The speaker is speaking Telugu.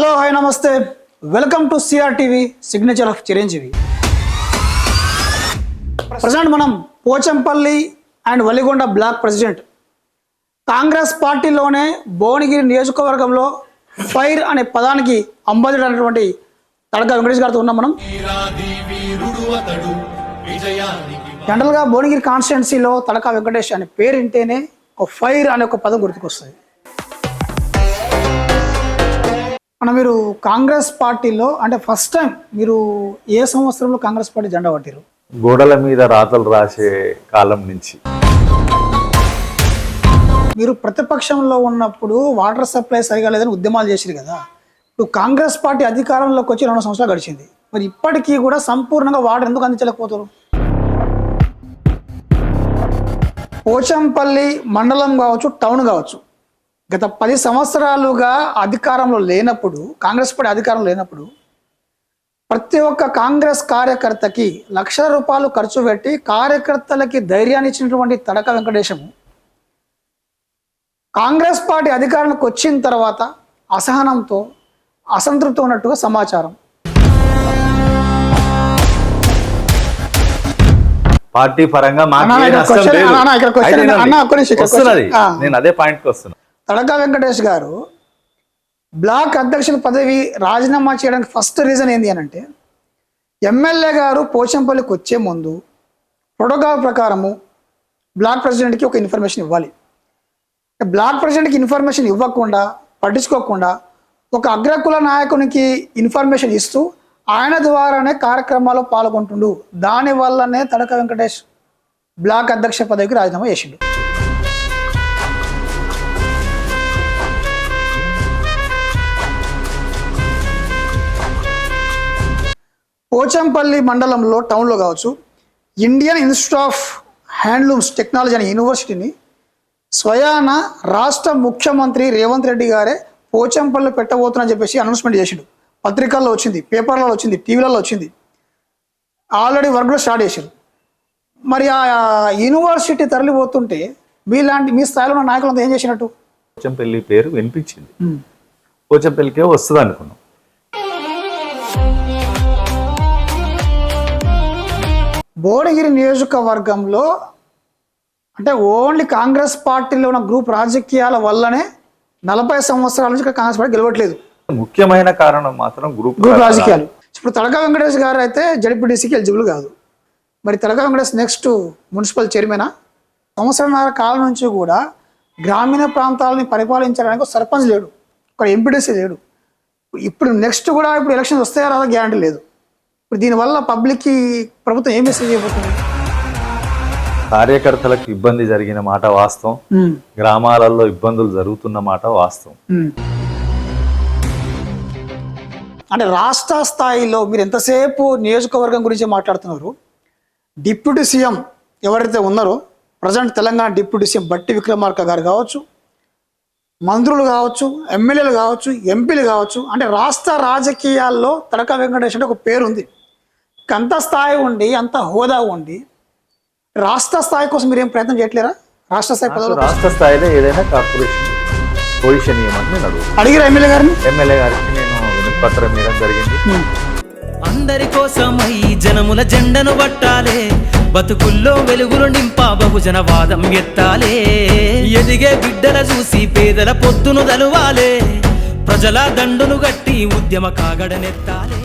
హలో హాయ్ నమస్తే. Welcome to CR TV signature of Chiranjeevi present మనం Pochampally and Valigonda block president. Congress పార్టీలోనే భువనగిరి నియోజకవర్గంలో ఫైర్ అనే పదానికి అంబాసిడర్ అనేటువంటి తడక వెంకటేష్ గారితో ఉన్నాం మనం. జనరల్గా భువనగిరి కాన్స్టిట్యున్సీలో తడక వెంకటేష్ అనే పేరు వింటేనే ఒక ఫైర్ అనే ఒక పదం గుర్తుకొస్తుంది. మన మీరు కాంగ్రెస్ పార్టీలో అంటే ఫస్ట్ టైం మీరు ఏ సంవత్సరంలో కాంగ్రెస్ పార్టీ జెండా పట్టారు గోడల మీద రాతలు రాసే కాలం నుంచి. మీరు ప్రతిపక్షంలో ఉన్నప్పుడు వాటర్ సప్లై సరిగా లేదని ఉద్యమాలు చేసిరు కదా. ఇప్పుడు కాంగ్రెస్ పార్టీ అధికారంలోకి వచ్చి రెండు సంవత్సరాలు గడిచింది. మరి ఇప్పటికీ కూడా సంపూర్ణంగా వాటర్ ఎందుకు అందించలేకపోతారు పోచంపల్లి మండలం కావచ్చు టౌన్ కావచ్చు గత పది సంవత్సరాలుగా అధికారంలో లేనప్పుడు కాంగ్రెస్ పార్టీ అధికారంలో లేనప్పుడు ప్రతి ఒక్క కాంగ్రెస్ కార్యకర్తకి లక్షల రూపాయలు ఖర్చు పెట్టి కార్యకర్తలకి ధైర్యాన్ని ఇచ్చినటువంటి తడక వెంకటేశము కాంగ్రెస్ పార్టీ అధికారంలోకి వచ్చిన తర్వాత అసహనంతో అసంతృప్తి ఉన్నట్టుగా సమాచారం. పార్టీ పరంగా అన్నా, అదే పాయింట్కి వస్తున్నా. తడక వెంకటేష్ గారు బ్లాక్ అధ్యక్షుల పదవి రాజీనామా చేయడానికి ఫస్ట్ రీజన్ ఏంటి అని అంటే ఎమ్మెల్యే గారు పోచంపల్లికి వచ్చే ముందు ప్రోటోకాల్ ప్రకారము బ్లాక్ ప్రెసిడెంట్కి ఒక ఇన్ఫర్మేషన్ ఇవ్వాలి. బ్లాక్ ప్రెసిడెంట్కి ఇన్ఫర్మేషన్ ఇవ్వకుండా పట్టించుకోకుండా ఒక అగ్రకుల నాయకునికి ఇన్ఫర్మేషన్ ఇస్తూ ఆయన ద్వారానే కార్యక్రమాల్లో పాల్గొంటుండు. దాని వల్లనే తడక వెంకటేష్ బ్లాక్ అధ్యక్ష పదవికి రాజీనామా చేసిండు. పోచంపల్లి మండలంలో టౌన్లో కావచ్చు Indian institute of handlooms technology అనే యూనివర్సిటీని స్వయాన రాష్ట్ర ముఖ్యమంత్రి రేవంత్ రెడ్డి గారే పోచంపల్లి పెట్టబోతున్నా చెప్పేసి అనౌన్స్మెంట్ చేసిండు. పత్రికల్లో వచ్చింది పేపర్లలో వచ్చింది టీవీలలో వచ్చింది. ఆల్రెడీ వర్క్లో స్టార్ట్ చేశారు మరి ఆ యూనివర్సిటీ తరలిపోతుంటే మీలాంటి మీ స్థాయిలో ఉన్న నాయకులంతా ఏం చేసినట్టు? పోచంపల్లి పేరు వినిపించింది. పోచంపల్లికే వస్తుంది అనుకున్నాం భువనగిరి నియోజకవర్గంలో అంటే ఓన్లీ కాంగ్రెస్ పార్టీలో ఉన్న గ్రూప్ రాజకీయాల వల్లనే నలభై సంవత్సరాల నుంచి కాంగ్రెస్ పార్టీ గెలవట్లేదు. ముఖ్యమైన కారణం మాత్రం గ్రూప్ గ్రూప్ రాజకీయాలు. ఇప్పుడు తడక వెంకటేష్ గారు అయితే జడ్పీటీసీకి ఎలిజిబుల్ కాదు. మరి తడక వెంకటేష్ నెక్స్ట్ మున్సిపల్ చైర్మనా? సంవత్సరంన్నర కాలం నుంచి కూడా గ్రామీణ ప్రాంతాలని పరిపాలించడానికి ఒక సర్పంచ్ లేడు. ఒక ఎంపీటీసీ లేడు. ఇప్పుడు నెక్స్ట్ కూడా ఇప్పుడు ఎలక్షన్స్ వస్తాయా రాదా గ్యారంటీ లేదు. ఇప్పుడు దీనివల్ల పబ్లిక్కి ప్రభుత్వం ఏం మెసేజ్ చేయబోతుంది కార్యకర్తలకు ఇబ్బంది జరిగిన మాట వాస్తవం. గ్రామాలలో ఇబ్బందులు జరుగుతున్న మాట వాస్తవం. అంటే రాష్ట్ర స్థాయిలో మీరు ఎంతసేపు నియోజకవర్గం గురించి మాట్లాడుతున్నారు? డిప్యూటీ సీఎం ఎవరైతే ఉన్నారో ప్రజెంట్ తెలంగాణ డిప్యూటీ సీఎం బట్టి విక్రమార్క గారు కావచ్చు మంత్రులు కావచ్చు ఎమ్మెల్యేలు కావచ్చు ఎంపీలు కావచ్చు అంటే రాష్ట్ర రాజకీయాల్లో తడక వెంకటేష్ అంటే ఒక పేరు ఉంది అంత స్థాయి ఉండి అంత హోదా ఉండి రాష్ట్ర స్థాయి కోసం మీరు ఏం ప్రయత్నం చేయట్లేరా? రాష్ట్ర స్థాయి పదవులు రాష్ట్ర స్థాయిలో ఏదైనా కార్పొరేషన్ పొజిషన్ ఇవ్వమని నేను అడిగిరా ఎమ్మెల్యే గారిని? ఎమ్మెల్యే గారికి నేను వినతిపత్రం ఇవ్వడం జరిగింది. అందరి కోసమై జనముల జెండను పట్టాలే బతుకుల్లో వెలుగులు నింపా బహుజన వాదం ఎత్తాలే. ఎదిగే బిడ్డల చూసి పేదల పొత్తును దలువాలే ప్రజల దండును గట్టి ఉద్యమ కాగడనెత్తాలే.